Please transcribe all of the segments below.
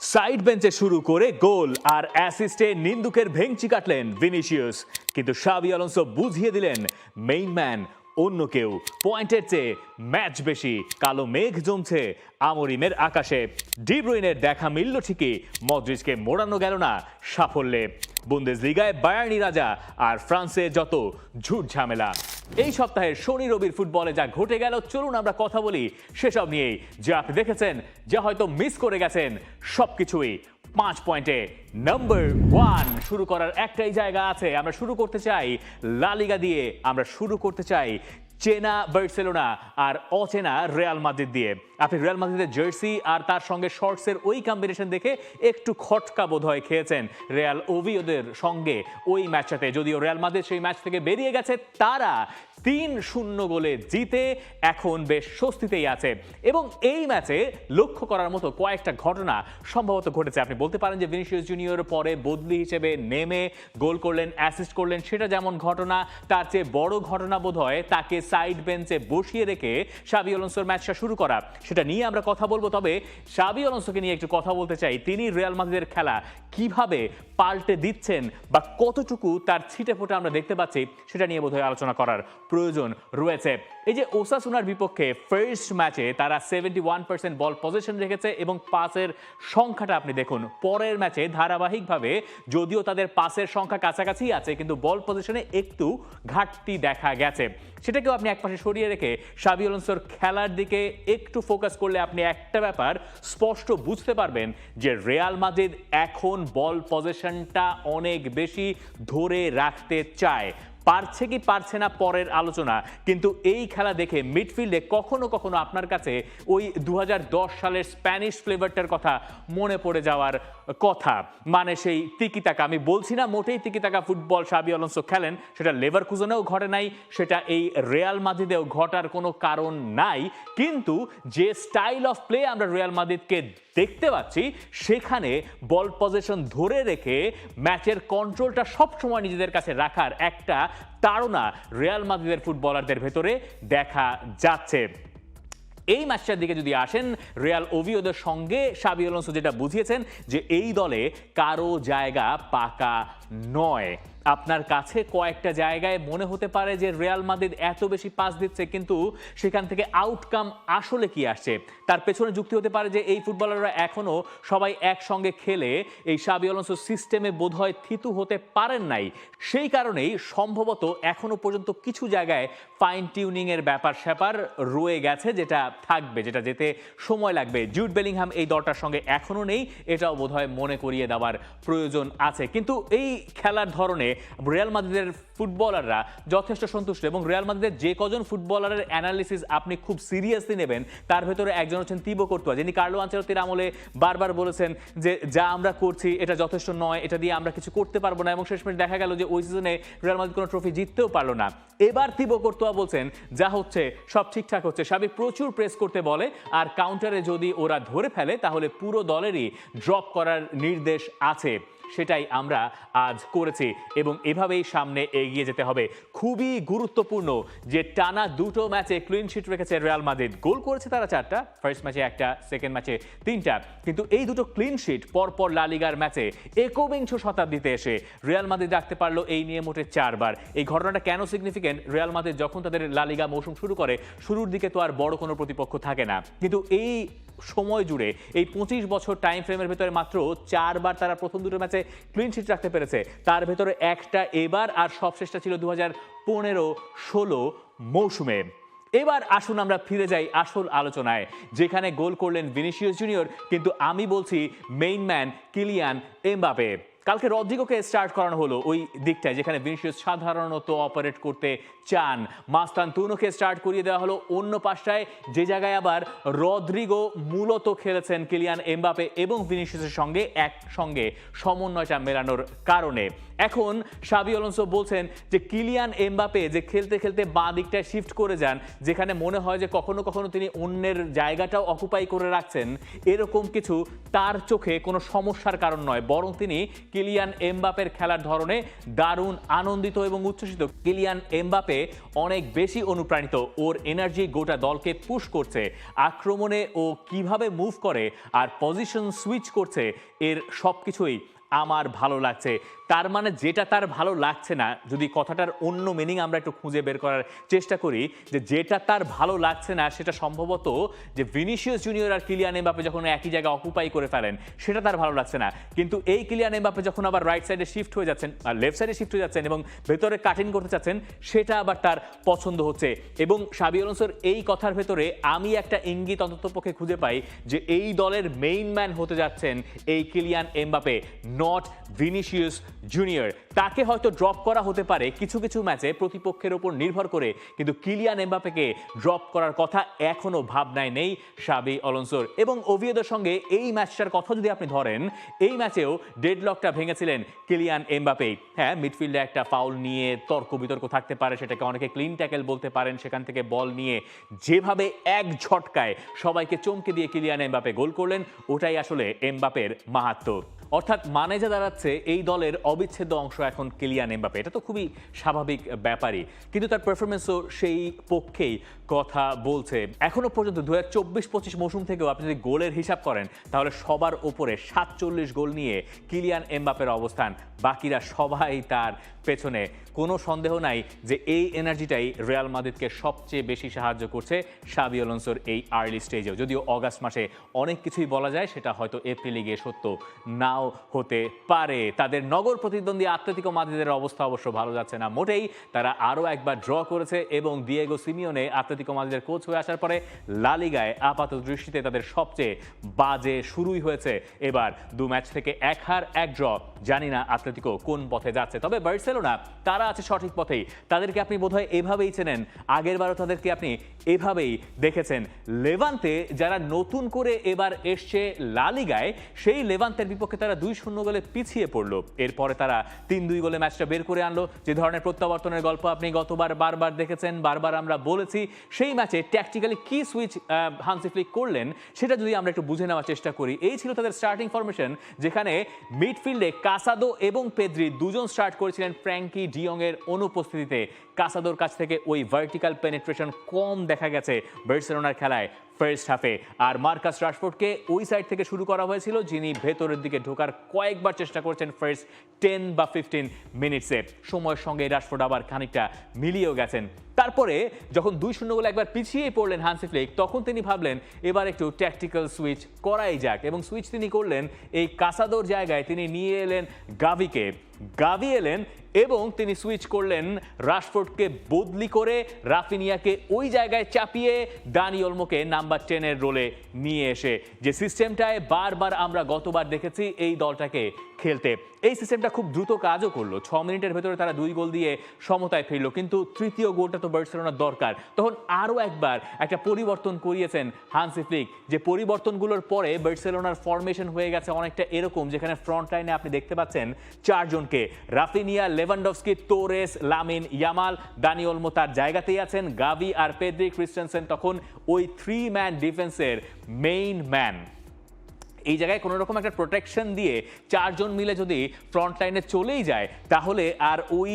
Side বেঞ্চে শুরু করে গোল আর অ্যাসিস্টে নিন্দুকের ভেঙচি কাটলেন ভিনিসিয়াস কিন্তু সাবি আলোনসো বুঝিয়ে দিলেন মেইন ম্যান অন্য কেউ। পয়েন্টের চেয়ে ম্যাচ বেশি, কালো মেঘ জমছে আমরিমের আকাশে। ডিব্রুইনের দেখা মিলল ঠিকই মদ্রিজকে মোড়ানো গেল না সাফল্যে। বুন্দেজ লিগায় বায়ানি রাজা আর ফ্রান্সে যত ঝুট ঝামেলা। এই সপ্তাহে শনি রবির ফুটবলে যা ঘটে গেল, চলুন আমরা কথা বলি সেসব নিয়েই। যা আপনি দেখেছেন, যা হয়তো মিস করে গেছেন সব কিছুই পাঁচ পয়েন্টে নাম্বার ওয়ান শুরু করার একটাই জায়গা আছে। আমরা শুরু করতে চাই লালিগা দিয়ে। আমরা শুরু করতে চাই চেনা বার্সেলোনা আর অচেনা রেয়াল মাদ্রিদ দিয়ে। আপনি রিয়াল মাদ্রিদের জার্সি আর তার সঙ্গে শর্টসের ওই কম্বিনেশন দেখে একটু খটকা বোধ হয় খেয়েছেন রেয়াল ওভিওদের সঙ্গে ওই ম্যাচটাতে যদিও রিয়াল মাদ্রিদ সেই ম্যাচ থেকে বেরিয়ে গেছে, তারা তিন শূন্য গোলে জিতে এখন বেশ স্বস্তিতেই আছে। এবং এই ম্যাচে লক্ষ্য করার মতো কয়েকটা ঘটনা সম্ভবত ঘটেছে। আপনি বলতে পারেন যে ভিনিসিয়াস জুনিয়র পরে বদলি হিসেবে নেমে গোল করলেন অ্যাসিস্ট করলেন, সেটা যেমন ঘটনা, তার চেয়ে বড় ঘটনা বোধ হয় তাকে সাইড বেঞ্চে বসিয়ে রেখে সাবি অলন্সোর ম্যাচটা শুরু করা। সেটা নিয়ে আমরা কথা বলব, তবে সাবি অলন্সোকে নিয়ে একটু কথা বলতে চাই। তিনি রিয়াল মাদ্রিদের খেলা কীভাবে পাল্টে দিচ্ছেন বা কতটুকু তার ছিটে ফোটা আমরা দেখতে পাচ্ছি, সেটা নিয়ে বোধহয় আলোচনা করার প্রয়োজন রয়েছে। এই যে ওসাসুনার বিপক্ষে ফার্স্ট ম্যাচে তারা seventy one percent ball possession রেখেছে এবং পাসের সংখ্যাটা আপনি দেখুন। পরের ম্যাচে ধারাবাহিকভাবে যদিও তাদের পাসের সংখ্যা কাছাকাছি আছে, কিন্তু বল পজিশনে একটু ঘাটতি দেখা গেছে। সেটাকেও আপনি একপাশে সরিয়ে রেখে সাবি অলন্সোর খেলার দিকে একটু ফোকাস করলে আপনি একটা ব্যাপার স্পষ্ট বুঝতে পারবেন যে রিয়াল মাদ্রিদ এখন বল পজিশনটা অনেক বেশি ধরে রাখতে চায়। পারছে কি পারছে না পরের আলোচনা। কিন্তু এই খেলা দেখে মিডফিল্ডে কখনো কখনো আপনার কাছে ওই দু হাজার দশ সালের স্প্যানিশ ফ্লেভারটার কথা মনে পড়ে যাওয়ার কথা। মানে সেই তিকিতাকা আমি বলছি না মোটেই তিকিতাকা ফুটবল সাবি অলন্সো খেলেন, সেটা লেভার কুজনেও ঘটে নাই, সেটা এই রেয়াল মাদ্রিদেও ঘটার কোনো কারণ নাই। কিন্তু যে স্টাইল অফ প্লে আমরা রিয়াল মাদ্রিদকে দেখতে পাচ্ছি, সেখানে বল পজিশন ধরে রেখে ম্যাচের কন্ট্রোলটা সবসময় নিজেদের কাছে রাখার একটা তাড়না রিয়াল মাদ্রিদের ফুটবলারদের ভেতরে দেখা যাচ্ছে। এই ম্যাচটার দিকে যদি আসেন রিয়াল ওভিওদের সঙ্গে সাবি অলonso যেটা বুঝিয়েছেন যে এই দলে কারও জায়গা পাকা নয়। আপনার কাছে কয়েকটা জায়গায় মনে হতে পারে যে রিয়াল মাদ্রিদ এত বেশি পাস দিচ্ছে, কিন্তু সেখান থেকে আউটকাম আসলে কি আসছে? তার পেছনে যুক্তি হতে পারে যে এই ফুটবলাররা এখনও সবাই একসঙ্গে খেলে, এই সাবি অলonso সিস্টেমে বোধহয় থিতু হতে পারেন নাই। সেই কারণেই সম্ভবত এখনও পর্যন্ত কিছু জায়গায় ফাইন টিউনিং এর ব্যাপার স্যাপার রয়ে গেছে, যেটা থাকবে, যেটা যেতে সময় লাগবে। জুট বেলিংহাম এই দলটার সঙ্গে এখনও নেই, এটাও বোধহয় মনে করিয়ে দেওয়ার প্রয়োজন আছে। কিন্তু এই খেলার ধরনে রিয়াল মাদ্রিদের ফুটবলাররা যথেষ্ট সন্তুষ্ট এবং রিয়াল মাদ্রিদের যে কজন ফুটবলারের অ্যানালিসিস আপনি খুব সিরিয়াসলি নেবেন, তার ভেতরে একজন হচ্ছেন তিবো কর্তুয়া যিনি কার্লো আঞ্চলতির আমলে বারবার বলেছেন যে যা আমরা করছি এটা যথেষ্ট নয়, এটা দিয়ে আমরা কিছু করতে পারব না এবং শেষমেশ দেখা গেল যে ওই সিজনে রিয়াল মাদ্রিদ কোনো ট্রফি জিততেও পারল না। এবার তিবো কর্তুয়া বলছেন, যা হচ্ছে, সব ঠিকঠাক হচ্ছে। সাবিক প্রচুর প্রেস করতে বলে, আর কাউন্টারে যদি ওরা ধরে ফেলে, তাহলে পুরো দলেরই ড্রপ করার নির্দেশ আছে। সেটাই আমরা আজ করেছি এবং এভাবেই সামনে এগিয়ে যেতে হবে। খুবই গুরুত্বপূর্ণ যে টানা দুটো ম্যাচে ক্লিন শিট রেখেছে রিয়াল মাদ্রিদ গোল করেছে তারা চারটা ফার্স্ট ম্যাচে একটা সেকেন্ড ম্যাচে তিনটা। কিন্তু এই দুটো ক্লিন শিট পরপর লালিগার ম্যাচে একবিংশ শতাব্দীতে এসে রিয়াল মাদ্রিদ রাখতে পারল এই নিয়ে মোটে চারবার। এই ঘটনাটা কেন সিগনিফিকেন্ট রিয়াল মাদ্রিদ যখন তাদের লালিগা মৌসুম শুরু করে, শুরুর দিকে তো আর বড় কোনো প্রতিপক্ষ থাকে না। কিন্তু এই সময় জুড়ে এই পঁচিশ বছর টাইম ফ্রেমের ভেতরে মাত্র চারবার তারা প্রথম দুটো ম্যাচে ক্লিন শিট রাখতে পেরেছে। তার ভেতরে একটা এবার আর সবশেষটা ছিল দু হাজার পনেরো ষোলো মৌসুমে। এবার আসুন আমরা ফিরে যাই আসল আলোচনায়, যেখানে গোল করলেন ভিনিসিয়াস জুনিয়র কিন্তু আমি বলছি মেইন ম্যান কিলিয়ান এমবাপে। কালকে রদ্রিগোকে স্টার্ট করানো হলো ওই দিকটায়, যেখানে ভিনিসিয়াস সাধারণত অপারেট করতে চান। মাস্তান তুনোকে স্টার্ট করিয়ে দেওয়া হলো অন্য পাশটায়। যে জায়গায় আবার রদ্রিগো মূলত খেলেছেন কিলিয়ান এমবাপে এবং ভিনিসিয়াসের সঙ্গে একসঙ্গে সমন্বয়টা মেলানোর কারণে। এখন সাবি অলonso বলছেন যে কিলিয়ান এমবাপে যে খেলতে খেলতে বাঁ দিকটায় শিফট করে যান, যেখানে মনে হয় যে কখনো কখনো তিনি অন্যের জায়গাটাও অকুপাই করে রাখছেন, এরকম কিছু তার চোখে কোনো সমস্যার কারণ নয়, বরং তিনি কিলিয়ান এমবাপের খেলার ধরনে দারুণ, আনন্দিত এবং উচ্ছ্বসিত। কিলিয়ান এমবাপে অনেক বেশি অনুপ্রাণিত। ওর এনার্জি গোটা দলকে পুশ করছে। আক্রমণে ও কীভাবে মুভ করে আর পজিশন সুইচ করছে, এর সব কিছুই আমার ভালো লাগছে। তার মানে যেটা তার ভালো লাগছে না, যদি কথাটার অন্য মিনিং আমরা একটু খুঁজে বের করার চেষ্টা করি, যে যেটা তার ভালো লাগছে না, সেটা সম্ভবত যে ভিনিসিয়াস জুনিয়র আর কিলিয়ান এমবাপে যখন একই জায়গায় অকুপাই করে ফেলেন, সেটা তার ভালো লাগছে না। কিন্তু এই কিলিয়ান এমবাপে যখন আবার রাইট সাইডে শিফট হয়ে যাচ্ছেন আর লেফট সাইডে শিফট হয়ে যাচ্ছেন এবং ভেতরে কাটিং করতে চাচ্ছেন, সেটা আবার তার পছন্দ হচ্ছে। এবং সাবি এই কথার ভেতরে আমি একটা ইঙ্গিত অন্ততপক্ষে খুঁজে পাই যে এই দলের মেইন ম্যান হতে যাচ্ছেন এই Kylian Mbappe not Vinicius Junior. তাকে হয়তো ড্রপ করা হতে পারে কিছু কিছু ম্যাচে প্রতিপক্ষের ওপর নির্ভর করে, কিন্তু কিলিয়ান এমবাপেকে ড্রপ করার কথা এখনও ভাবনায় নেই সাবি অলনসোর। এবং ওভিয়েদোর সঙ্গে এই ম্যাচটার কথা যদি আপনি ধরেন, এই ম্যাচেও ডেডলকটা ভেঙেছিলেন কিলিয়ান এমবাপে হ্যাঁ মিডফিল্ডে একটা ফাউল নিয়ে তর্ক বিতর্ক থাকতে পারে, সেটাকে অনেকে ক্লিন ট্যাকেল বলতে পারেন, সেখান থেকে বল নিয়ে যেভাবে এক ঝটকায় সবাইকে চমকে দিয়ে কিলিয়ান এমবাপে গোল করলেন, ওটাই আসলে এমবাপের মাহাত্ম। অর্থাৎ মানে যা দাঁড়াচ্ছে এই দলের অবিচ্ছেদ্য অংশ এখন কিলিয়ান এমবাপে এটা তো খুবই স্বাভাবিক ব্যাপারই। কিন্তু তার পারফরমেন্সও সেই পক্ষেই কথা বলছে। এখনও পর্যন্ত দু হাজার চব্বিশ পঁচিশ মৌসুম থেকেও আপনি যদি গোলের হিসাব করেন, তাহলে সবার ওপরে সাতচল্লিশ গোল নিয়ে কিলিয়ান এমবাপের অবস্থান। বাকিরা সবাই তার পেছনে। কোনো সন্দেহ নাই যে এই এনার্জিটাই রিয়াল মাদ্রিদকে সবচেয়ে বেশি সাহায্য করছে সাবি অলonsoর এই আর্লি স্টেজেও যদিও অগাস্ট মাসে অনেক কিছুই বলা যায়, সেটা হয়তো এপ্রিলে গিয়ে সত্য নাও হতে পারে। তাদের নগর প্রতিদ্বন্দ্বী আত্লেতিকো মাদ্রিদের অবস্থা অবশ্য ভালো যাচ্ছে না মোটেই। তারা আরও একবার ড্র করেছে এবং দিয়েগো সিমিওনে আত্লেতিকো মাদ্রিদের কোচ হয়ে আসার পরে লালিগায় আপাত দৃষ্টিতে তাদের সবচেয়ে বাজে শুরুই হয়েছে। এবার দু ম্যাচ থেকে এক হার, এক ড্র। জানি না আতলেতিকো কোন পথে যাচ্ছে, তবে বার্সেলোনা তারা আছে সঠিক পথেই। তাদেরকে আপনি বোধহয় এভাবেই চেনেন। আগের বারও তাদেরকে আপনি এভাবেই দেখেছেন লেভান্তে যারা নতুন করে এবার এসছে লালিগায় সেই লেভান্তের বিপক্ষে তারা দুই শূন্য গোলে পিছিয়ে পড়ল। এরপরে তারা তিন দুই গোলে ম্যাচটা বের করে আনলো। যে ধরনের প্রত্যাবর্তনের গল্প আপনি গতবার বারবার দেখেছেন, বারবার আমরা বলেছি, সেই ম্যাচে ট্যাকটিক্যালি কি সুইচ হানসি ফ্লিক করলেন, সেটা যদি আমরা একটু বুঝে নেওয়ার চেষ্টা করি, এই ছিল তাদের স্টার্টিং ফরমেশন যেখানে মিডফিল্ডে কাসাদো এবং পেদ্রি দুজন স্টার্ট করেছিলেন ফ্র্যাঙ্কি ডিয়ং এর অনুপস্থিতিতে। কাসাদোর কাছ থেকে ওই ভার্টিক্যাল পেনিট্রেশন কম দেখা গেছে বার্সেলোনার খেলায় ফার্স্ট হাফে আর মার্কাস রাশফোর্ডকে ওই সাইড থেকে শুরু করা হয়েছিল, যিনি ভেতরের দিকে ঢোকার কয়েকবার চেষ্টা করছেন ফার্স্ট টেন বা ফিফটিন মিনিটসে সময়ের সঙ্গে রাশফোর্ড আবার খানিকটা মিলিয়েও গেছেন। তারপরে যখন দুই শূন্য গোলে একবার পিছিয়ে পড়লেন হানসি ফ্লিক, তখন তিনি ভাবলেন, এবার একটু ট্যাকটিক্যাল সুইচ করাই যাক। এবং সুইচ তিনি করলেন, এই কাসাদোর জায়গায় তিনি নিয়ে এলেন গাভিকে। গাভি এলেন এবং তিনি সুইচ করলেন রাশফোর্ডকে বদলি করে রাফিনিয়াকে ওই জায়গায় চাপিয়ে দানি অলমোকে নাম্বার টেনের রোলে নিয়ে এসে। যে সিস্টেমটায় বারবার আমরা গতবার দেখেছি, এই দলটাকে খেলতে। এই সিস্টেমটা খুব দ্রুত কাজও করল। ছ মিনিটের ভেতরে তারা দুই গোল দিয়ে সমতায় ফিরলো। কিন্তু তৃতীয় গোলটা তো বার্সেলোনার দরকার। তখন আরও একবার একটা পরিবর্তন করিয়েছেন হানসি ফ্লিক। যে পরিবর্তনগুলোর পরে বার্সেলোনার ফরমেশন হয়ে গেছে অনেকটা এরকম, যেখানে ফ্রন্ট লাইনে আপনি দেখতে পাচ্ছেন চারজনকে Raphinha Lewandowski Torres, Lamine Yamal Dani Olmo তার জায়গাতেই আছেন গাভি আর পেদ্রি ক্রিস্টেনসেন তখন ওই থ্রি ম্যান ডিফেন্সের মেইন ম্যান এই জায়গায় কোনো রকম একটা প্রোটেকশন দিয়ে চারজন মিলে যদি ফ্রন্ট লাইনে চলেই যায়, তাহলে আর ওই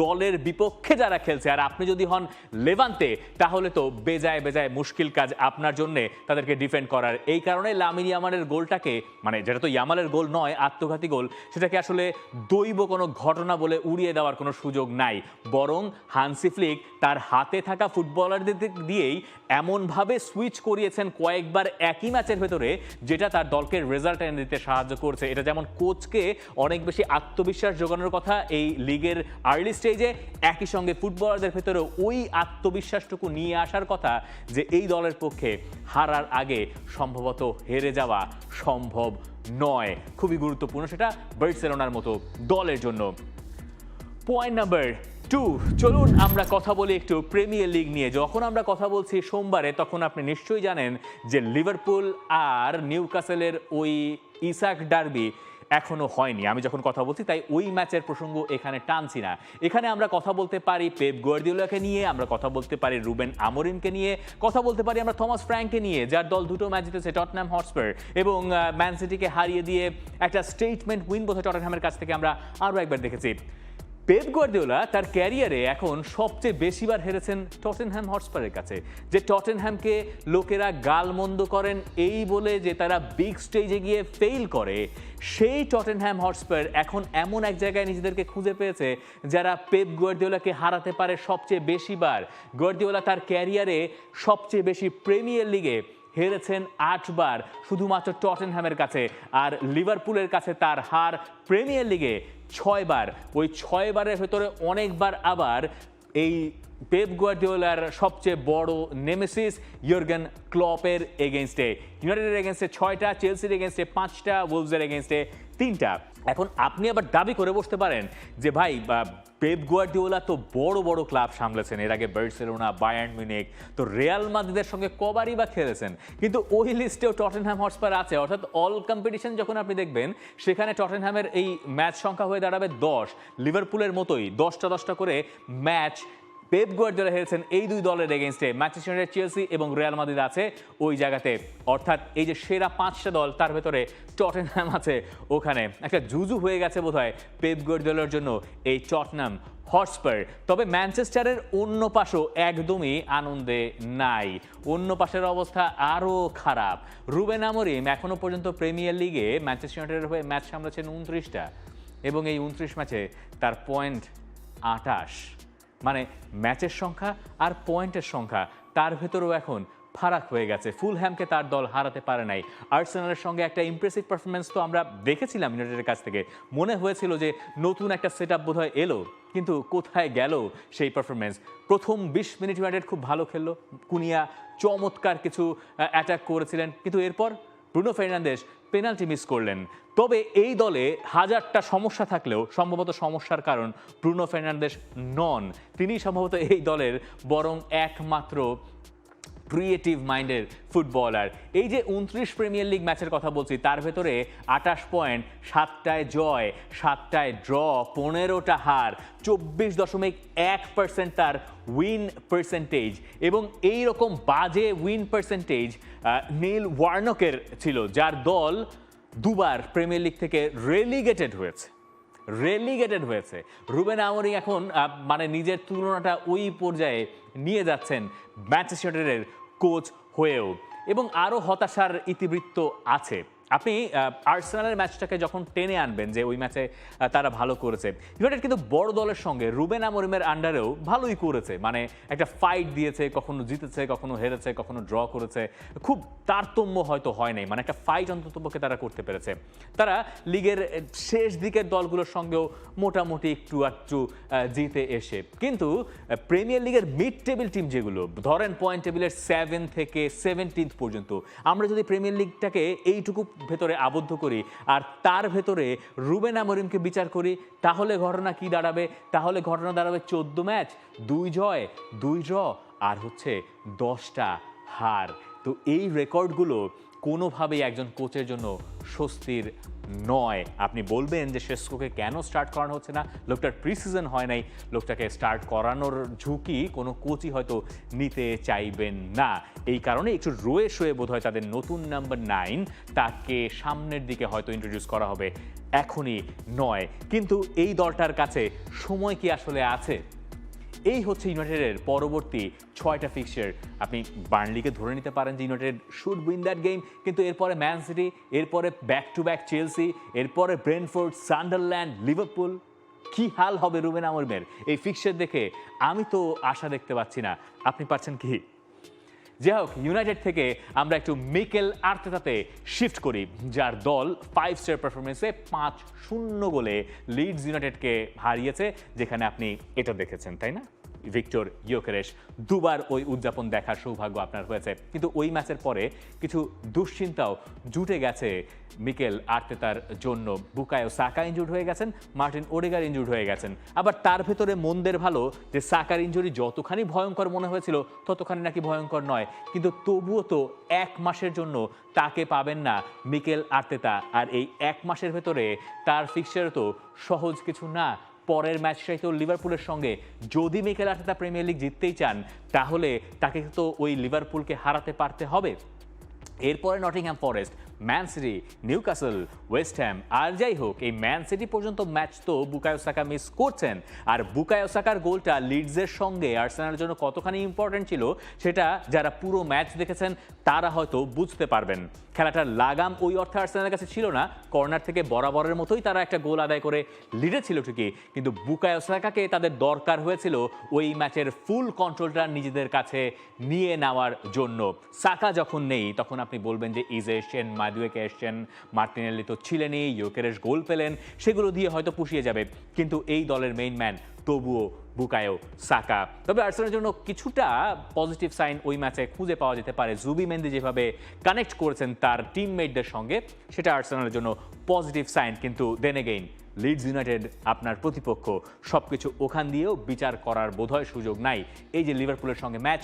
দলের বিপক্ষে যারা খেলছে, আর আপনি যদি হন লেভান্তে তাহলে তো বেজায় বেজায় মুশকিল কাজ আপনার জন্যে তাদেরকে ডিফেন্ড করার। এই কারণে লামিন ইয়ামালের গোলটাকে মানে যেটা তো ইয়ামালের গোল নয়, আত্মঘাতী গোল, সেটাকে আসলে দৈব কোনো ঘটনা বলে উড়িয়ে দেওয়ার কোনো সুযোগ নাই। বরং হানসি ফ্লিক তার হাতে থাকা ফুটবলারদের দিয়েই এমনভাবে সুইচ করিয়েছেন কয়েকবার একই ম্যাচের ভেতরে, যেটা তার দলকে রেজাল্ট এনে দিতে সাহায্য করছে। এটা যেমন কোচকে অনেক বেশি আত্মবিশ্বাস যোগানোর কথা এই লিগের আর্লি স্টেজে একই সঙ্গে ফুটবলারদের ভেতরে ওই আত্মবিশ্বাসটুকু নিয়ে আসার কথা যে এই দলের পক্ষে হারার আগে সম্ভবত হেরে যাওয়া সম্ভব নয়। খুবই গুরুত্বপূর্ণ সেটা বার্সেলোনার মতো দলের জন্য। পয়েন্ট নাম্বার টু, চলুন আমরা কথা বলি একটু প্রিমিয়ার লিগ নিয়ে। যখন আমরা কথা বলছি সোমবারে, তখন আপনি নিশ্চয়ই জানেন যে লিভারপুল আর নিউকাসেলের ওই ইসাক ডার্বি এখনও হয়নি। আমি যখন কথা বলছি, তাই ওই ম্যাচের প্রসঙ্গ এখানে টানছি না। এখানে আমরা কথা বলতে পারি পেপ গোয়ার্দিওলাকে নিয়ে, আমরা কথা বলতে পারি রুবেন আমরিনকে নিয়ে, কথা বলতে পারি আমরা থমাস ফ্র্যাঙ্ককে নিয়ে, যার দল দুটো ম্যাচ জিতেছে টটনাম হটস্পার এবং ম্যান সিটিকে হারিয়ে দিয়ে একটা স্টেটমেন্ট উইন বোধহয় টটনহ্যামের কাছ থেকে আমরা আরও একবার দেখেছি। পেপ গোয়ার্দিওলা তার ক্যারিয়ারে এখন সবচেয়ে বেশিবার হেরেছেন টটেনহ্যাম হটস্পারের কাছে। যে টটেনহ্যামকে লোকেরা গালমন্দ করেন এই বলে যে তারা বিগ স্টেজে গিয়ে ফেল করে, সেই টটেনহ্যাম হটস্পার এখন এমন এক জায়গায় নিজেদেরকে খুঁজে পেয়েছে যারা পেপ গোয়ার্দিওলাকে হারাতে পারে সবচেয়ে বেশিবার। গোয়ার্দিওলা তার ক্যারিয়ারে সবচেয়ে বেশি প্রিমিয়ার লিগে হেরেছেন আটবার, শুধুমাত্র টটেনহ্যামের কাছে। আর লিভারপুলের কাছে তার হার প্রিমিয়ার লিগে ছয়বার। ওই ছয়বারের ভেতরে অনেকবার আবার এই পেপ গুয়ার্দিওলার সবচেয়ে বড় নেমেসিস ইয়র্গেন ক্লপের এগেনস্টে ইউনাইটেডের এগেনস্টে ছয়টা, চেলসির এগেনস্টে পাঁচটা ওলভসের এগেনস্টে তিনটা। এখন আপনি আবার দাবি করে বসতে পারেন যে, ভাই পেপ গুয়ার্দিওলা তো বড় বড় ক্লাব সামলেছেন। এর আগে বার্সেলোনা, বায়ার্ন মিউনিক তো রিয়াল মাদ্রিদের সঙ্গে কবারই বা খেলেছেন। কিন্তু ওই লিস্টেও টটেনহ্যাম হটস্পার আছে। অর্থাৎ অল কম্পিটিশন যখন আপনি দেখবেন, সেখানে টটেনহ্যামের এই ম্যাচ সংখ্যা হয়ে দাঁড়াবে দশ। লিভারপুলের মতোই দশটা দশটা করে ম্যাচ পেপ গুয়ার্দিওলা হেরেছেন এই দুই দলের এগেনস্টে ম্যানচেস্টার চেলসি এবং রিয়াল মাদ্রিদ আছে ওই জায়গাতে। অর্থাৎ এই যে সেরা পাঁচটা দল, তার ভেতরে টটেনহ্যাম আছে ওখানে। একটা জুজু হয়ে গেছে বোধহয় পেপ গুয়ার্দিওলার জন্য এই টটনাম হটস্পার তবে ম্যানচেস্টারের অন্য পাশও একদমই আনন্দে নাই। অন্য পাশের অবস্থা আরও খারাপ। রুবেন আমরিম এখনও পর্যন্ত প্রিমিয়ার লিগে ম্যানচেস্টার হয়ে ম্যাচ সামলাচ্ছেন উনত্রিশটা। এবং এই উনত্রিশ ম্যাচে তার পয়েন্ট আটাশ। মানে ম্যাচের সংখ্যা আর পয়েন্টের সংখ্যা, তার ভেতরেও এখন ফারাক হয়ে গেছে। ফুলহ্যামকে তার দল হারাতে পারে নাই। আর্সেনালের সঙ্গে একটা ইমপ্রেসিভ পারফরমেন্স তো আমরা দেখেছিলাম ইউনাইটেডের কাছ থেকে। মনে হয়েছিল যে নতুন একটা সেট আপ বোধহয় এলো, কিন্তু কোথায় গেল সেই পারফরমেন্স প্রথম বিশ মিনিট ইউনাইটেড খুব ভালো খেললো। কুনিয়া চমৎকার কিছু অ্যাটাক করেছিলেন। কিন্তু এরপর ব্রুনো ফার্নান্দেশ পেনাল্টি মিস করলেন। তবে এই দলে হাজারটা সমস্যা থাকলেও সম্ভবত সমস্যার কারণ ব্রুনো ফের্নান্ডেস নন। তিনি সম্ভবত এই দলের বরং একমাত্র ক্রিয়েটিভ মাইন্ডের ফুটবলার এই যে উনত্রিশ প্রিমিয়ার লিগ ম্যাচের কথা বলছি, তার ভেতরে আটাশ পয়েন্ট সাতটায় জয়, সাতটায় ড্র পনেরোটা হার, চব্বিশ দশমিক এক পার্সেন্ট তার উইন পার্সেন্টেজ এবং এই রকম বাজে উইন পার্সেন্টেজ নীল ওয়ার্নকের ছিল, যার দল দুবার প্রিমিয়ার লিগ থেকে রেলিগেটেড হয়েছে। রেলিগেটেড হয়েছে। রুবেন আমরিং এখন মানে নিজের তুলনাটা ওই পর্যায়ে নিয়ে যাচ্ছেন ম্যাচেস্টারের কোচ হয়েও। এবং আরও হতাশার ইতিবৃত্ত আছে। আপনি আর্সেনালের ম্যাচটাকে যখন টেনে আনবেন যে ওই ম্যাচে তারা ভালো করেছে, ইউনাইটেড কিন্তু বড় দলের সঙ্গে রুবেন আমরিমের আন্ডারেও ভালোই করেছে। মানে একটা ফাইট দিয়েছে, কখনো জিতেছে, কখনো হেরেছে, কখনো ড্র করেছে। খুব তারতম্য হয়তো হয় নাই মানে একটা ফাইট অন্ততপক্ষে তারা করতে পেরেছে। তারা লিগের শেষ দিকের দলগুলোর সঙ্গেও মোটামুটি একটু একটু জিতে এসে। কিন্তু প্রিমিয়ার লিগের মিড টেবিল টিম যেগুলো, ধরেন পয়েন্ট টেবিলের সেভেন থেকে সেভেন্টিন্থ পর্যন্ত, আমরা যদি প্রিমিয়ার লিগটাকে এইটুকু ভেতরে আবদ্ধ করি আর তার ভেতরে রুবেন আমরিমকে বিচার করি, তাহলে ঘটনা কি দাঁড়াবে? তাহলে ঘটনা দাঁড়াবে চোদ্দ ম্যাচ, দুই জয়, দুই ড্র, আর হচ্ছে দশটা হার। তো এই রেকর্ডগুলো কোনোভাবেই একজন কোচের জন্য স্বস্তির নয়। আপনি বলবেন যে শেষকোকে কেন স্টার্ট করানো হচ্ছে না? লোকটার প্রিসিজন হয় নাই। লোকটাকে স্টার্ট করানোর ঝুঁকি কোনো কোচই হয়তো নিতে চাইবেন না। এই কারণে একটু রয়ে শোয়ে বোধ হয় তাদের নতুন নাম্বার নাইন তাকে সামনের দিকে হয়তো ইন্ট্রোডিউস করা হবে এখনই নয়। কিন্তু এই দলটার কাছে সময় কি আসলে আছে? এই হচ্ছে ইউনাইটেডের পরবর্তী ছয়টা ফিক্সচার আপনি বার্নলিকে ধরে নিতে পারেন যে United should win that game কিন্তু এরপরে ম্যান সিটি এরপরে ব্যাক টু ব্যাক চেলসি এরপরে ব্রেনফোর্ড সান্ডারল্যান্ড লিভারপুল কি হাল হবে রুবেন আমরমের? এই ফিক্সচার দেখে আমি তো আশা দেখতে পাচ্ছি না। আপনি পাচ্ছেন কি? যাই হোক ইউনাইটেড থেকে আমরা একটু মিকেল আর্তেতাতে শিফট করি, যার দল ফাইভ স্টার পারফরমেন্সে পাঁচ শূন্য গোলে লিডস ইউনাইটেডকে হারিয়েছে, যেখানে আপনি এটা দেখেছেন, তাই না? Viktor Gyokeres. দুবার ওই উদযাপন দেখার সৌভাগ্য আপনার হয়েছে। কিন্তু ওই ম্যাচের পরে কিছু দুশ্চিন্তাও জুটে গেছে মিকেল আর্তেতার জন্য। বুকায়ো সাকা ইনজুর্ড হয়ে গেছেন, মার্টিন ওডেগার ইনজুর্ড হয়ে গেছেন। আবার তার ভেতরে মন্দের ভালো যে সাকার ইনজুরি যতখানি ভয়ঙ্কর মনে হয়েছিল, ততখানি নাকি ভয়ঙ্কর নয়। কিন্তু তবুও তো এক মাসের জন্য তাকে পাবেন না মিকেল আর্তেতা। আর এই এক মাসের ভেতরে তার ফিক্সচার তো সহজ কিছু না। পরের ম্যাচটাই তো লিভারপুলের সঙ্গে যদি মিকেল আর্তেতা প্রিমিয়ার লিগ জিততেই চান, তাহলে তাকে তো ওই লিভারপুলকে হারাতে পারতে হবে। এরপরে Nottingham Forest, Man City, Newcastle, West Ham, আর যাই হোক, এই ম্যান সিটি পর্যন্ত ম্যাচ তো বুকায়ো সাকা মিস করছেন। আর বুকায়ো সাকার গোলটা লিডসের সঙ্গে আর্সেনালের জন্য কতখানি ইম্পর্টেন্ট ছিল, সেটা যারা পুরো ম্যাচ দেখেছেন, তারা হয়তো বুঝতে পারবেন। খেলাটার লাগাম ওই অর্থে আর্সেনালের কাছে ছিল না। কর্নার থেকে বরাবরের মতোই তারা একটা গোল আদায় করে লিডে ছিল ঠিকই। কিন্তু বুকায়ো সাকাকে তাদের দরকার হয়েছিল ওই ম্যাচের ফুল কন্ট্রোলটা নিজেদের কাছে নিয়ে নেওয়ার জন্য। সাকা যখন নেই, তখন আপনি বলবেন যে ইজে এসছেন, মাদুয়েকে এসছেন মার্টিনেল্লি তো ছিলেনই ইউকেরেশ গোল পেলেন, সেগুলো দিয়ে হয়তো পুষিয়ে যাবে। কিন্তু এই দলের মেইন ম্যান তবুও বুকায়ো সাকা। তবে আর্সেনালের জন্য কিছুটা পজিটিভ সাইন ওই ম্যাচে খুঁজে পাওয়া যেতে পারে। জুবি মেন্দি যেভাবে কানেক্ট করেছেন তার টিমমেটদের সঙ্গে, সেটা আর্সেনালের জন্য পজিটিভ সাইন কিন্তু দেন এগেইন লিডস ইউনাইটেড আপনার প্রতিপক্ষ সব কিছু ওখান দিয়েও বিচার করার বোধহয় সুযোগ নাই। এই যে লিভারপুলের সঙ্গে ম্যাচ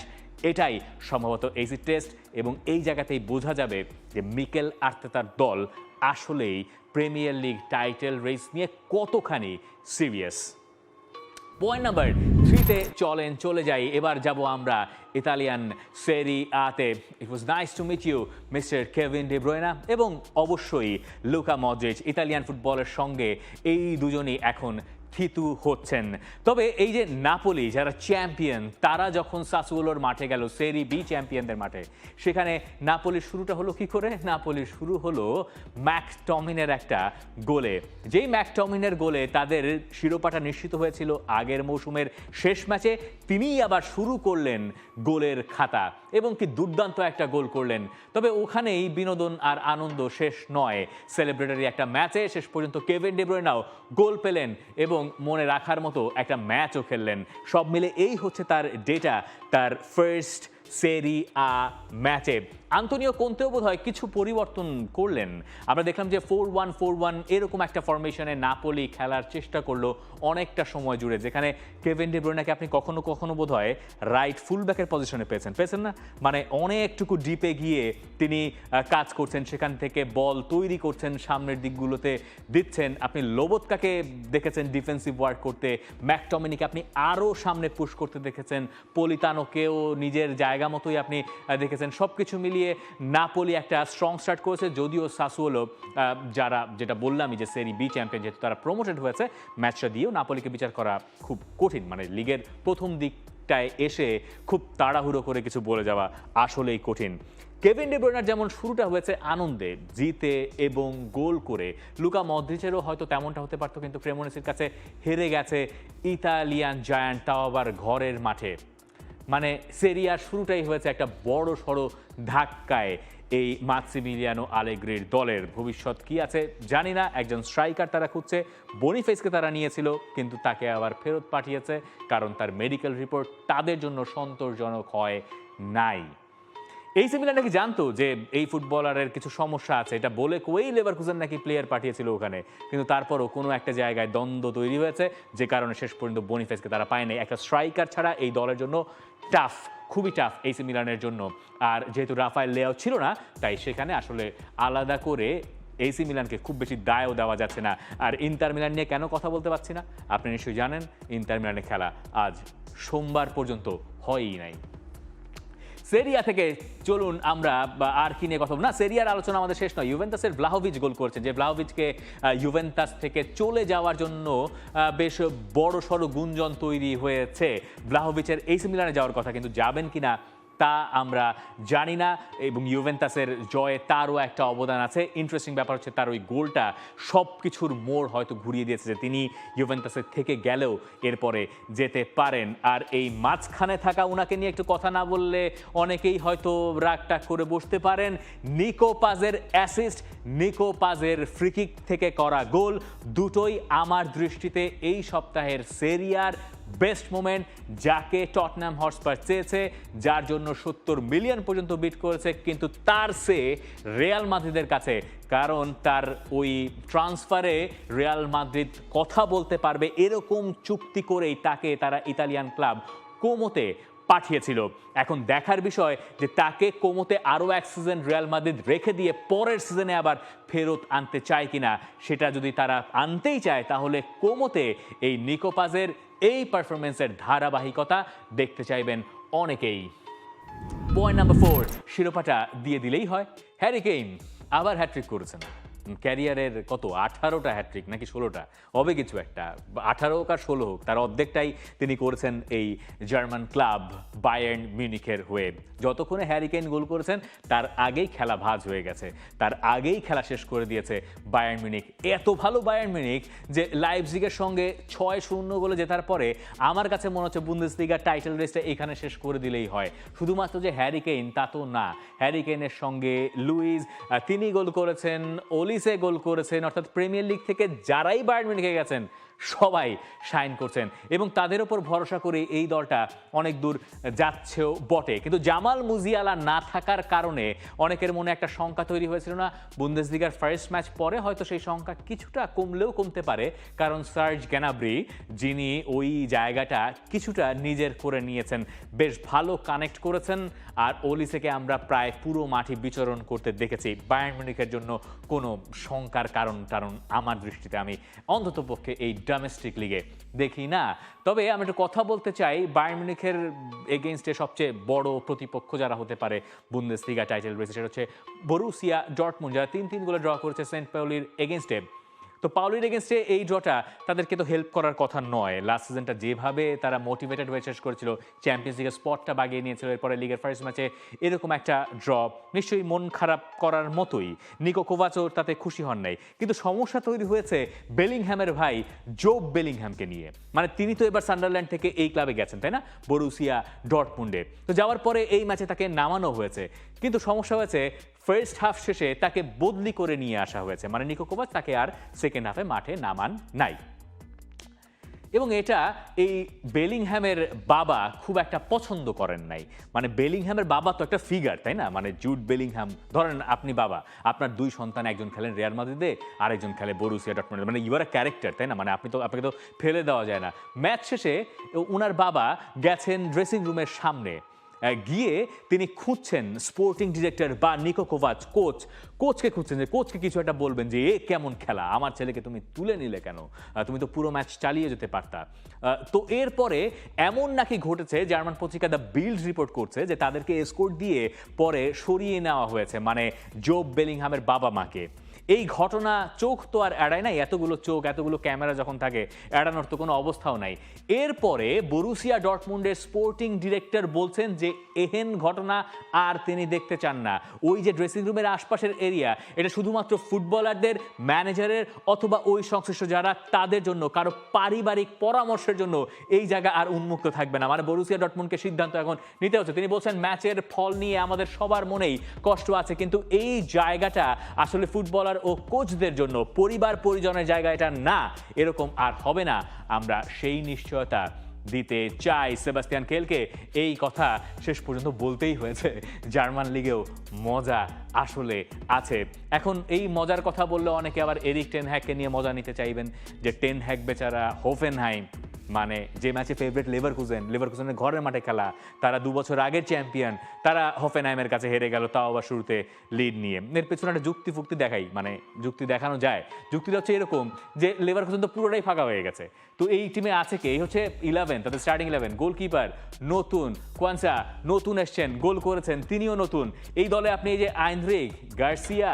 এটাই সম্ভবত এক্সিট টেস্ট এবং এই জায়গাতেই বোঝা যাবে যে মিকেল আর্তেতার দল আসলেই প্রিমিয়ার লিগ টাইটেল রেস নিয়ে কতখানি সিরিয়াস পয়েন্ট নাম্বার থ্রিতে চলেন, চলে যাই। এবার যাব আমরা ইতালিয়ান সেরি আতে it was nice to meet you mister Kevin De Bruyne এবং অবশ্যই লুকা মজরিচ ইতালিয়ান ফুটবলের সঙ্গে এই দুজনই এখন থিতু হচ্ছেন। তবে এই যে নাপোলি যারা চ্যাম্পিয়ন তারা যখন সাসুলোর মাঠে গেল সেরি বি চ্যাম্পিয়নদের মাঠে, সেখানে নাপোলির শুরুটা হলো কি করে? নাপোলির শুরু হলো ম্যাকটমিনের একটা গোলে। যেই ম্যাকটমিনের গোলে তাদের শিরোপাটা নিশ্চিত হয়েছিল আগের মৌসুমের শেষ ম্যাচে, তিনিই আবার শুরু করলেন গোলের খাতা এবং কি দুর্দান্ত একটা গোল করলেন। তবে ওখানেই বিনোদন আর আনন্দ শেষ নয়। সেলিব্রেটারি একটা ম্যাচে শেষ পর্যন্ত কেভেন ডেব্রয়নাও গোল পেলেন এবং মনে রাখার মতো একটা ম্যাচও খেললেন। সব মিলে এই হচ্ছে তার ডেটা তার ফার্স্ট সেরি আ ম্যাচে আন্তনীয় কোনতেও বোধ হয় কিছু পরিবর্তন করলেন। আমরা দেখলাম যে ফোর ওয়ান ফোর ওয়ান এরকম একটা ফরমেশনে নাপোলি খেলার চেষ্টা করল অনেকটা সময় জুড়ে, যেখানে কেভেন ডেব্রোনাকে আপনি কখনো কখনো বোধ হয় রাইট ফুলব্যাকের পজিশনে পেয়েছেন। পেয়েছেন না? মানে অনেকটুকু ডিপে গিয়ে তিনি কাজ করছেন, সেখান থেকে বল তৈরি করছেন, সামনের দিকগুলোতে দিচ্ছেন। আপনি লোবতকাকে দেখেছেন ডিফেন্সিভ ওয়ার্ক করতে ম্যাকটমিনিকে আপনি আরও সামনে পুশ করতে দেখেছেন, পলিতানোকেও নিজের জায়গা মতোই আপনি দেখেছেন। সব কিছু মিলিয়ে নাপোলি একটা স্ট্রং স্টার্ট করেছে। যদিও সাসুয়েলো যারা যেটা বললামই যে সেরি বি চ্যাম্পিয়ন যেহেতু তারা প্রমোটেড হয়েছে ম্যাচটা দিয়েও নাপোলিকে বিচার করা খুব কঠিন। মানে লিগের প্রথম দিকটায় এসে খুব তাড়াহুড়ো করে কিছু বলে যাওয়া আসলেই কঠিন। কেভিন ডেব্রয়নার যেমন শুরুটা হয়েছে আনন্দে, জিতে এবং গোল করে, লুকা মদ্রিচেরও হয়তো তেমনটা হতে পারতো, কিন্তু ক্রেমোনেসির কাছে হেরে গেছে ইতালিয়ান জায়ান্ট, তাও আবার ঘরের মাঠে। মানে সেরিয়ার শুরুটাই হয়েছে একটা বড় সড়ো ধাক্কায় এই মাক্সিমিলিয়ানো আলেগ্রির দলের। ভবিষ্যৎ কি আছে জানি না, একজন স্ট্রাইকার তারা খুঁজছে, বনিফেসকে তারা নিয়েছিল, কিন্তু তাকে আবার ফেরত পাঠিয়েছে, কারণ তার মেডিকেল রিপোর্ট তাদের জন্য সন্তোষজনক হয় নাই। এই মিলান নাকি জানতো যে এই ফুটবলারের কিছু সমস্যা আছে? এটা বলে কোয়েই লেভারকুজেন নাকি প্লেয়ার পাঠিয়েছিল ওখানে। কিন্তু তারপরও কোনো একটা জায়গায় দ্বন্দ্ব তৈরি হয়েছে, যে কারণে শেষ পর্যন্ত বনিফেসকে তারা পায়নি। একটা স্ট্রাইকার ছাড়া এই দলের জন্য টাফ খুবই টাফ এইসি মিলানের জন্য। আর যেহেতু রাফায়েল লেয়াও ছিল না, তাই সেখানে আসলে আলাদা করে এসি মিলানকে খুব বেশি দায়ও দেওয়া যাচ্ছে না। আর ইন্টার মিলান নিয়ে কেন কথা বলতে পারছি না? আপনি নিশ্চয়ই জানেন, ইন্টার মিলানের খেলা আজ সোমবার পর্যন্ত হয়ই নাই। সেরিয়া থেকে চলুন আমরা আর কি নিয়ে কথা? না, সেরিয়ার আলোচনা আমাদের শেষ নয় ইউভেন্তাসের ভ্লাহোভিচ গোল করছেন, যে ভ্লাহোভিচকে ইউভেন্তাস থেকে চলে যাওয়ার জন্য বেশ বড় সড়ো গুঞ্জন তৈরি হয়েছে ব্লাহোভিচের এই মিলানে যাওয়ার কথা কিন্তু যাবেন কিনা তা আমরা জানি না এবং ইউভেন্টাসের জয়ে তারও একটা অবদান আছে। ইন্টারেস্টিং ব্যাপার হচ্ছে তার ওই গোলটা সব কিছুর মোড় হয়তো ঘুরিয়ে দিয়েছে যে তিনি ইউভেন্টাসের থেকে গেলেও এরপরে যেতে পারেন। আর এই মাঝখানে থাকা ওনাকে নিয়ে একটু কথা না বললে অনেকেই হয়তো রাগ টাগ করে বসতে পারেন। নিকো পাজের অ্যাসিস্ট নিকো পাজের ফ্রিকিক থেকে করা গোল। দুটোই আমার দৃষ্টিতে এই সপ্তাহের সেরিয়ার বেস্ট মোমেন্ট যাকে টটনাম হটস্পার চেয়েছে, যার জন্য সত্তর মিলিয়ন পর্যন্ত বিট করেছে, কিন্তু তার সে রিয়াল মাদ্রিদের কাছে। কারণ তার ওই ট্রান্সফারে রিয়াল মাদ্রিদ কথা বলতে পারবে এরকম চুক্তি করেই তাকে তারা ইতালিয়ান ক্লাব কোমোতে পাঠিয়েছিল। এখন দেখার বিষয় যে তাকে কোমোতে আরও এক সিজন রিয়াল মাদ্রিদ রেখে দিয়ে পরের সিজনে আবার ফেরত আনতে চায় কিনা, সেটা যদি তারা আনতেই চায়, তাহলে কোমোতে এই নিকোপাজের এই পারফরমেন্সের ধারাবাহিকতা দেখতে চাইবেন অনেকেই। পয়েন্ট নাম্বার ফোর শিরোপাটা দিয়ে দিলেই হয়। হ্যারি কেইন আবার হ্যাট্রিক করেছেন। ক্যারিয়ারের কত আঠারোটা হ্যাট্রিক নাকি ষোলোটা? হবে কিছু একটা। আঠারো হোক আর ষোলো হোক তার অর্ধেকটাই তিনি করেছেন এই জার্মান ক্লাব বায়ার্ন মিউনিখের হয়ে। যতক্ষণে হ্যারি কেইন গোল করেছেন তার আগেই খেলা ভাজ হয়ে গেছে। তার আগেই খেলা শেষ করে দিয়েছে বায়ার্ন মিউনিক এত ভালো বায়ার্ন মিউনিক যে লাইভজিগের সঙ্গে ছয় শূন্য গোলে জেতার পরে আমার কাছে মনে হচ্ছে বুন্দেসলিগার টাইটেল রেসটা এখানে শেষ করে দিলেই হয়। শুধুমাত্র যে হ্যারি কেইন তা তো না। হ্যারি কেইনের সঙ্গে আহ, তিনি গোল করেছেন ওলিসে গোল করেছেন অর্থাৎ প্রিমিয়ার লিগ থেকে যারাই বায়ার্ন মিউনিখে গেছেন সবাই সাইন করছেন এবং তাদের ওপর ভরসা করে এই দলটা অনেক দূর যাচ্ছেও বটে। কিন্তু জামাল মুজিয়ালা না থাকার কারণে অনেকের মনে একটা শঙ্কা তৈরি হয়েছিল না। বুন্দেসলিগার ফার্স্ট ম্যাচ পরে হয়তো সেই সংখ্যা কিছুটা কমলেও কমতে পারে, কারণ সার্জ গ্যানাব্রি, যিনি ওই জায়গাটা কিছুটা নিজের করে নিয়েছেন, বেশ ভালো কানেক্ট করেছেন। আর ওলিসেকে আমরা প্রায় পুরো মাঠে বিচরণ করতে দেখেছি। বায়ার্ন জন্য কোনো শঙ্কার কারণ কারণ আমার দৃষ্টিতে আমি অন্তত পক্ষে এই ডোমেস্টিক লিগে দেখি না। তবে আমি একটু কথা বলতে চাই বায়ারমিউনিখের এগেনস্টে সবচেয়ে বড় প্রতিপক্ষ যারা হতে পারে বুন্দেসলিগা টাইটেল রয়েছে সেটা হচ্ছে বরুসিয়া ডটমুন যারা তিন তিন গোলে ড্র করেছে সেন্ট পাউলির এগেনস্টে তো পাউলির এগেনস্টে এই ড্রটা তাদেরকে তো হেল্প করার কথা নয়। লাস্ট সিজনটা যেভাবে তারা মোটিভেটেড হয়ে শেষ করেছিল চ্যাম্পিয়ন্স লিগের স্পটটা বাগিয়ে নিয়েছিল, এরপরে লিগের ফার্স্ট ম্যাচে এরকম একটা ড্রপ নিশ্চয়ই মন খারাপ করার মতোই। নিকো কোভাচও তাতে খুশি হন নাই। কিন্তু সমস্যা তৈরি হয়েছে বেলিংহ্যামের ভাই জোব বেলিংহ্যামকে নিয়ে। মানে তিনি তো এবার সান্ডারল্যান্ড থেকে এই ক্লাবে গেছেন, তাই না? বরুসিয়া ডটমুন্ডে তো যাওয়ার পরে এই ম্যাচে তাকে নামানো হয়েছে। কিন্তু সমস্যা হয়েছে ফার্স্ট হাফ শেষে তাকে বদলি করে নিয়ে আসা হয়েছে। মানে নিকো তাকে আর সেকেন্ড হাফে মাঠে নামান নাই। এবং এটা এই বেলিংহ্যামের বাবা খুব একটা পছন্দ করেন নাই। মানে বেলিংহ্যামের বাবা তো একটা ফিগার তাই না? মানে জুড বেলিংহ্যাম ধরেন আপনি বাবা, আপনার দুই সন্তান, একজন খেলেন রিয়াল মাদ্রিদে, আরেকজন খেলে বরুসিয়া ডটমন্ডে। মানে ইউর ক্যারেক্টার তাই না? মানে আপনি তো, আপনাকে তো ফেলে দেওয়া যায় না। ম্যাচ শেষে ওনার বাবা গেছেন ড্রেসিং রুমের সামনে। গিয়ে তিনি খুঁজছেন স্পোর্টিং ডিরেক্টর বা নিকো কোভাচ কোচ কোচকে খুঁজছেন যে কোচকে কিছু একটা বলবেন যে, এ কেমন খেলা? আমার ছেলেকে তুমি তুলে নিলে কেন? তুমি তো পুরো ম্যাচ চালিয়ে যেতে পারতা। তো এরপরে এমন নাকি ঘটেছে, জার্মান পত্রিকা দ্য বিল্ড রিপোর্ট করছে যে, তাদেরকে এসকোর্ট দিয়ে পরে সরিয়ে নেওয়া হয়েছে মানে জোব বেলিংহামের বাবা মাকে। এই ঘটনা চোখ তো আর এড়ায় নাই, এতগুলো চোখ, এতগুলো ক্যামেরা যখন থাকে, এড়ানোর তো কোনো অবস্থাও নাই। এরপরে বরুসিয়া ডটমুন্ডের স্পোর্টিং ডিরেক্টর বলছেন যে এহেন ঘটনা আর তিনি দেখতে চান না। ওই যে ড্রেসিং রুমের আশপাশের এরিয়া এটা শুধুমাত্র ফুটবলারদের ম্যানেজারের অথবা ওই সংশ্লিষ্ট যারা, তাদের জন্য, কারও পারিবারিক পরামর্শের জন্য এই জায়গা আর উন্মুক্ত থাকবে না। মানে বরুসিয়া ডটমুন্ডকে সিদ্ধান্ত এখন নিতে হচ্ছে। তিনি বলছেন, ম্যাচের ফল নিয়ে আমাদের সবার মনেই কষ্ট আছে, কিন্তু এই জায়গাটা আসলে ফুটবলার ও কোচদের জন্য পরিবার পরিজনের জায়গা এটা না, এরকম আর হবে না। আমরা সেই নিশ্চয়তা দিতে চাই। সেবাস্টিয়ান কেলকে এই কথা শেষ পর্যন্ত বলতেই হয়েছে, জার্মান লিগেও মজা আসলে আছে। এখন এই মজার কথা বললে অনেকে আবার এরিক টেন হ্যাককে নিয়ে মজা নিতে চাইবেন, যে টেন হ্যাক বেচারা হোফেনহাইম। মানে যে ম্যাচে ফেভারিট লেভার কুজেন লেভার কুজেনের ঘরের মাঠে খেলা, তারা দু বছর আগের চ্যাম্পিয়ন তারা হফেনহাইমের কাছে হেরে গেল, তাও আবার শুরুতে লিড নিয়ে। এর পেছনে একটা যুক্তি ফুক্তি দেখাই মানে যুক্তি দেখানো যায়। যুক্তিটা হচ্ছে এরকম যে লেভার কুজেন তো পুরোটাই ফাঁকা হয়ে গেছে। তো এই টিমে আছে কে? এই হচ্ছে ইলেভেন তাদের স্টার্টিং ইলেভেন গোলকিপার নতুন কোয়ানসা নতুন এসছেন গোল করেছেন, তিনিও নতুন। এই দলে আপনি এই যে আইনরিক Garcia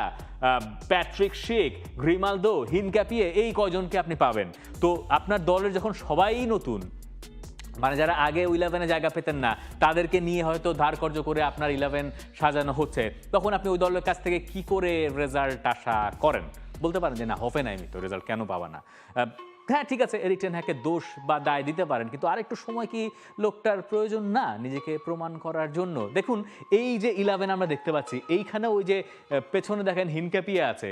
Patrik Schick, Grimaldo, Hincapie এই কজনকে আপনি পাবেন। তো আপনার দলের যখন সবাই নতুন মানে যারা আগে ইলেভেনে জায়গা পেতেন না, তাদেরকে নিয়ে হয়তো ধারকর্য করে আপনার ইলেভেন সাজানো হচ্ছে, তখন আপনি ওই দলের কাছ থেকে কি করে রেজাল্ট আশা করেন? বলতে পারেন যে, না, হবে না আমি তো রেজাল্ট কেন পাবা না? হ্যাঁ ঠিক আছে এরিক হ্যাকে দোষ বা দায় দিতে পারেন, কিন্তু আরেকটু সময় কি লোকটার প্রয়োজন? না, নিজেকে প্রমাণ করার জন্য। দেখুন, এই যে ইলেভেন আমরা দেখতে পাচ্ছি এইখানে ওই যে পেছনে দেখেন হিনক্যাপিয়া আছে।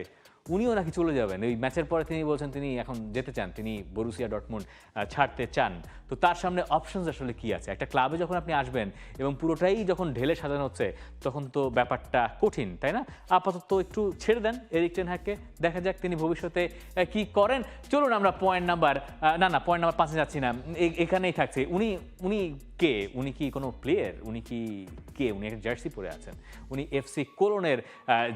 উনিও নাকি চলে যাবেন। এই ম্যাচের পরে তিনি বলছেন তিনি এখন যেতে চান তিনি বরুসিয়া ডটমুন্ড আহ, ছাড়তে চান। তো তার সামনে অপশনস আসলে কি আছে? একটা ক্লাবে যখন আপনি আসবেন এবং পুরোটাই যখন ঢেলে সাজানো হচ্ছে তখন তো ব্যাপারটা কঠিন তাই না? আপাতত একটু ছেড়ে দেন এরিক টেন হ্যাককে দেখা যাক তিনি ভবিষ্যতে কি করেন। চলুন আমরা পয়েন্ট নাম্বার না না পয়েন্ট নাম্বার পাঁচে যাচ্ছি না। এখানেই থাকছে। উনি উনি কে? উনি কি কোনো প্লেয়ার উনি কি কে? উনি একটা জার্সি পরে আছেন। উনি এফসি কোলনের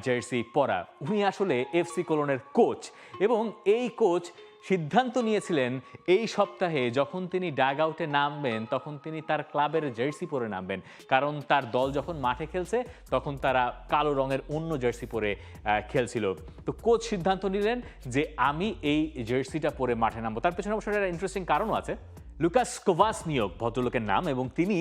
জার্সি পরা। উনি আসলে এফসি কোলনের কোচ এবং এই কোচ সিদ্ধান্ত নিয়েছিলেন এই সপ্তাহে যখন তিনি ডাগ আউটে নামবেন, তখন তিনি তার ক্লাবের জার্সি পরে নামবেন। কারণ তার দল যখন মাঠে খেলছে, তখন তারা কালো রঙের অন্য জার্সি পরে খেলছিল। তো কোচ সিদ্ধান্ত নিলেন যে আমি এই জার্সিটা পরে মাঠে নামবো। তার পেছনে অবশ্যই একটা ইন্টারেস্টিং কারণও আছে। লুকাস কোভাস নিয়োগ ভদ্রলোকের নাম এবং তিনি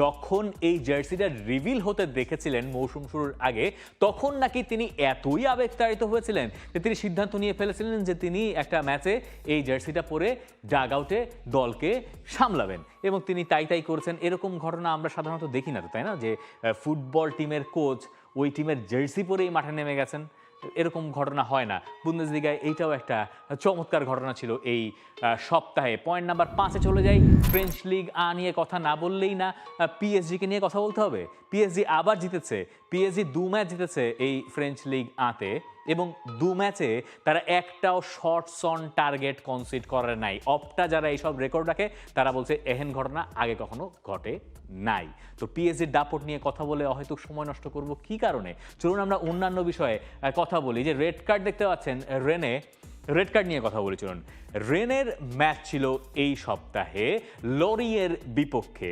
যখন এই জার্সিটা রিভিল হতে দেখেছিলেন মৌসুম শুরুর আগে, তখন নাকি তিনি এতই আবেগতাড়িত হয়েছিলেন যে তিনি সিদ্ধান্ত নিয়ে ফেলেছিলেন যে তিনি একটা ম্যাচে এই জার্সিটা পরে ডাগ আউটে দলকে সামলাবেন। এবং তিনি তাই তাই করেছেন, এরকম ঘটনা আমরা সাধারণত দেখি না তো, তাই না? যে ফুটবল টিমের কোচ ওই টিমের জার্সি পরেই মাঠে নেমে গেছেন। এরকম ঘটনা হয় না। বুন্দেসলিগায় এইটাও একটা চমৎকার ঘটনা ছিল এই সপ্তাহে। পয়েন্ট নাম্বার পাঁচে চলে যাই। ফ্রেঞ্চ লিগ আ নিয়ে কথা না বললেই না পিএসজিকে নিয়ে কথা বলতে হবে। পিএসজি আবার জিতেছে। পিএসজি দু ম্যাচ জিতেছে এই ফ্রেঞ্চ লিগ আতে এবং দু ম্যাচে তারা একটাও শর্টস অন টার্গেট কনসিড করে নাই। অপটা যারা এইসব রেকর্ড রাখে, তারা বলছে এহেন ঘটনা আগে কখনো ঘটে নাই। তো পিএসজির দাপট নিয়ে কথা বলে হয়তো সময় নষ্ট করব কি কারণে? চলুন আমরা অন্যান্য বিষয়ে কথা বলি। যে রেড কার্ড দেখতে পাচ্ছেন রেনে রেড কার্ড নিয়ে কথা বলি চলুন রেনের ম্যাচ ছিল এই সপ্তাহে লরিয়ের বিপক্ষে।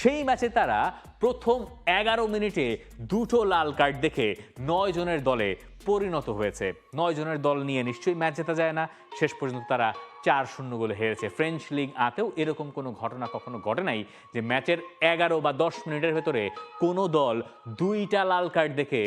সেই ম্যাচে তারা প্রথম এগারো মিনিটে দুটো লাল কার্ড দেখে নয় জনের দলে পরিণত হয়েছে। নয় জনের দল নিয়ে নিশ্চয়ই ম্যাচ জেতা যায় না। শেষ পর্যন্ত তারা চার শূন্য গোলে হেরেছে। ফ্রেঞ্চ লিগ আতেও এরকম কোনো ঘটনা কখনো ঘটে নাই যে ম্যাচের এগারো বা দশ মিনিটের ভেতরে কোনো দল দুইটা লাল কার্ড দেখে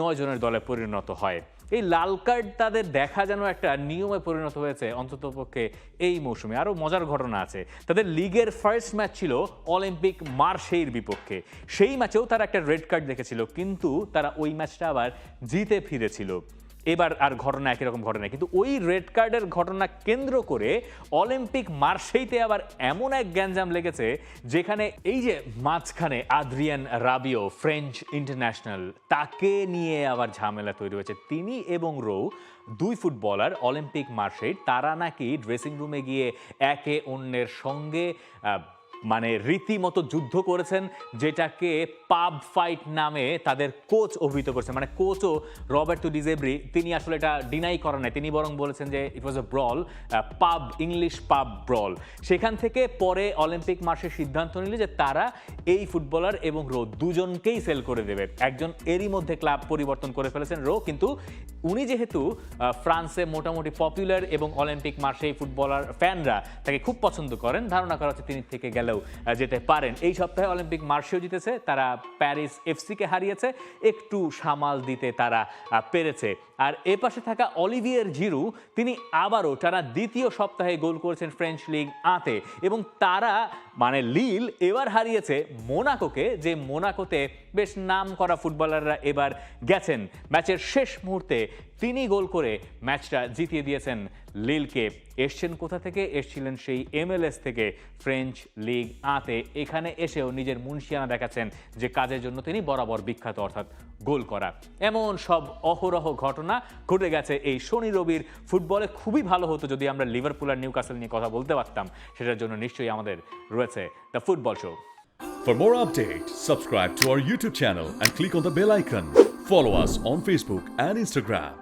নয় জনের দলে পরিণত হয়। এই লাল কার্ড তাদের দেখা যেন একটা নিয়মে পরিণত হয়েছে অন্তত পক্ষে এই মৌসুমে। আরও মজার ঘটনা আছে। তাদের লিগের ফার্স্ট ম্যাচ ছিল অলিম্পিক মার্শেইর বিপক্ষে। সেই ম্যাচেও তারা একটা রেড কার্ড দেখেছিল, কিন্তু তারা ওই ম্যাচটা আবার জিতে ফিরেছিল। এবার আর ঘটনা একই রকম ঘটনা কিন্তু ওই রেড কার্ডের ঘটনা কেন্দ্র করে অলিম্পিক মার্শেইতে আবার এমন এক গ্যাঞ্জাম লেগেছে, যেখানে এই যে মাঝখানে আদ্রিয়ান রাবিও, ফ্রেঞ্চ ইন্টারন্যাশনাল, তাকে নিয়ে আবার ঝামেলা তৈরি হয়েছে। তিনি এবং রৌ দুই ফুটবলার, অলিম্পিক মার্শেইট, তারা নাকি ড্রেসিং রুমে গিয়ে একে অন্যের সঙ্গে মানে রীতিমতো যুদ্ধ করেছেন যেটাকে পাব ফাইট নামে তাদের কোচ অভিহিত করেছেন। মানে কোচও রবার্টো ডিজেব্রি তিনি আসলে এটা ডিনাই করেন তিনি বরং বলেছেন যে ইট ওয়াজ এ ব্রল পাব ইংলিশ পাব ব্রল সেখান থেকে পরে অলিম্পিক মাসের সিদ্ধান্ত নিলে যে তারা এই ফুটবলার এবং রো দুজনকেই সেল করে দেবে। একজন এরই মধ্যে ক্লাব পরিবর্তন করে ফেলেছেন রো, কিন্তু উনি যেহেতু ফ্রান্সে মোটামুটি পপুলার এবং অলিম্পিক মার্সেই ফুটবলার ফ্যানরা তাকে খুব পছন্দ করেন, ধারণা করা হচ্ছে তিনি থেকে গেলেও আহ, যেতে পারেন। এই সপ্তাহে অলিম্পিক মার্সেও জিতেছে তারা প্যারিস এফসিকে হারিয়েছে একটু সামাল দিতে তারা পেরেছে। আর এ পাশে থাকা অলিভিয়ার জিরু তিনি আবারও টানা দ্বিতীয় সপ্তাহে গোল করেছেন ফ্রেঞ্চ লিগ আতে। এবং তারা মানে লিল এবার হারিয়েছে মোনাকোকে যে মোনাকোতে বেশ নাম করা ফুটবলাররা এবার গেছেন। ম্যাচের শেষ মুহূর্তে তিনি গোল করে ম্যাচটা জিতিয়ে দিয়েছেন লিলকে। এসছেন কোথা থেকে? এসছিলেন সেই এমএলএস থেকে। ফ্রেঞ্চ লিগ আতে। এখানে এসেও নিজের মুন্সিয়ানা দেখাচ্ছেন যে কাজের জন্য তিনি বরাবর বিখ্যাত অর্থাৎ গোল করা। এমন সব অহরহ ঘটনা ঘটে গেছে এই শনি রবির। ফুটবলে খুবই ভালো হতো যদি আমরা লিভারপুল আর নিউকাসেল নিয়ে কথা বলতে পারতাম। সেটার জন্য নিশ্চয়ই আমাদের রয়েছে the football show. For more updates, subscribe to our YouTube channel and click on the bell icon. Follow us on Facebook and Instagram.